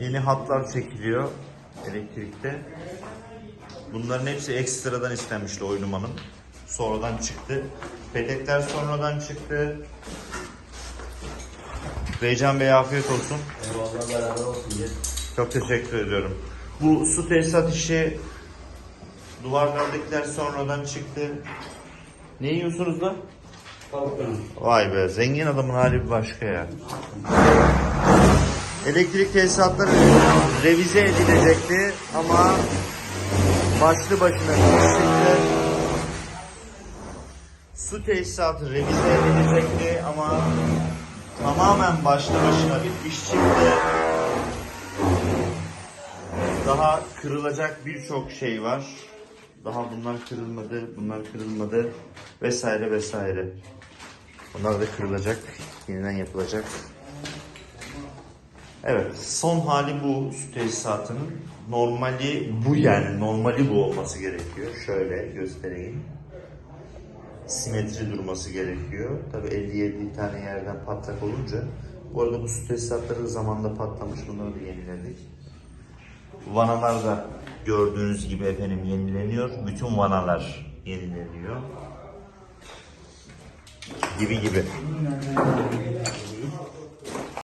Yeni hatlar çekiliyor elektrikte. Bunların hepsi ekstradan istenmişti oynamanın. Sonradan çıktı. Petekler sonradan çıktı. Beycan Bey afiyet olsun. Eyvallah beraber olsun diye. Çok teşekkür ediyorum. Bu su tesisat işi duvarlardakiler sonradan çıktı. Ne yiyorsunuz da? Tavuk. Vay be zengin adamın hali bir başka ya. Elektrik tesisatları revize edilecekti ama başlı başına çıktı. Su tesisatı revize edilecekti ama tamamen başlı başına bir iş çıktı. Daha kırılacak birçok şey var. Daha bunlar kırılmadı, bunlar kırılmadı vesaire vesaire. Bunlar da kırılacak, yeniden yapılacak. Evet, son hali bu su tesisatının. Normali bu yani, normali bu olması gerekiyor. Şöyle göstereyim. Simetri durması gerekiyor. Tabi 57 tane yerden patlak olunca. Bu arada bu su tesisatları zamanında patlamış, bunları da yeniledik. Vanalar da gördüğünüz gibi efendim yenileniyor. Bütün vanalar yenileniyor. Gibi gibi.